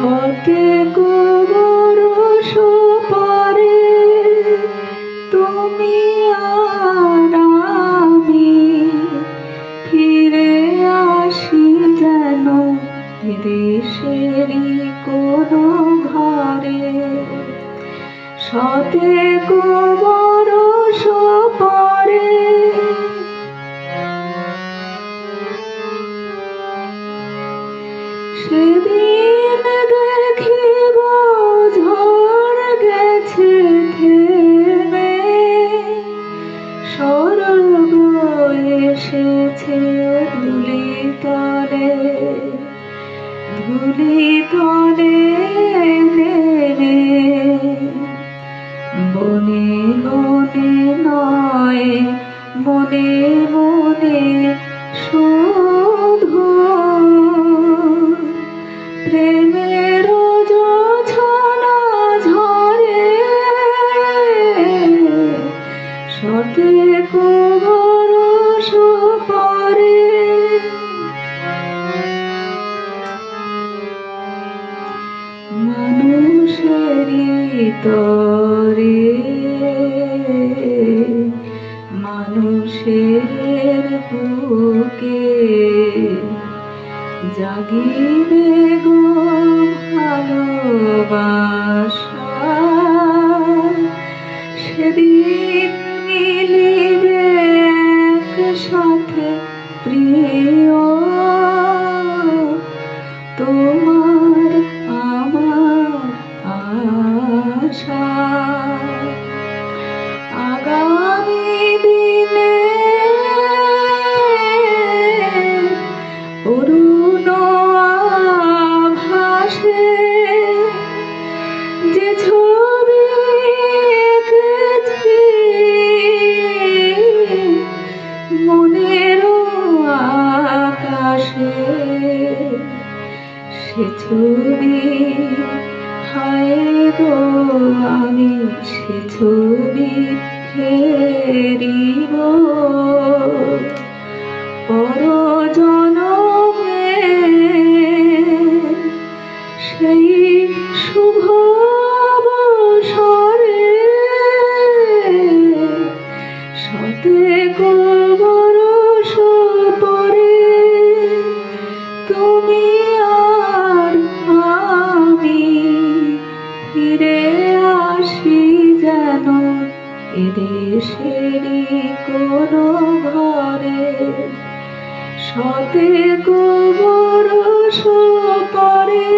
সতে গোবর সুপারে, তুমি আর আমি ফিরে আসি যেন দেশেরই কোনো ঘরে। সতে গোবর সুপারে, সেদিন এসেছে ধুলি তলে ধুলি তলে বনে বনে নয়, মনে মনে শুধু প্রেমের ঝরে, সতে কুবর সুপরে। মানুষেরই তরে। মানুষের বুকে জাগিবে গো ভালোবাসা। সেদিন মনের আকাশে। সে ছবি হায় গো আমি সে ছবি ফেরিব। এদেশেরই কোনো ঘরে সতে গোবর সপরে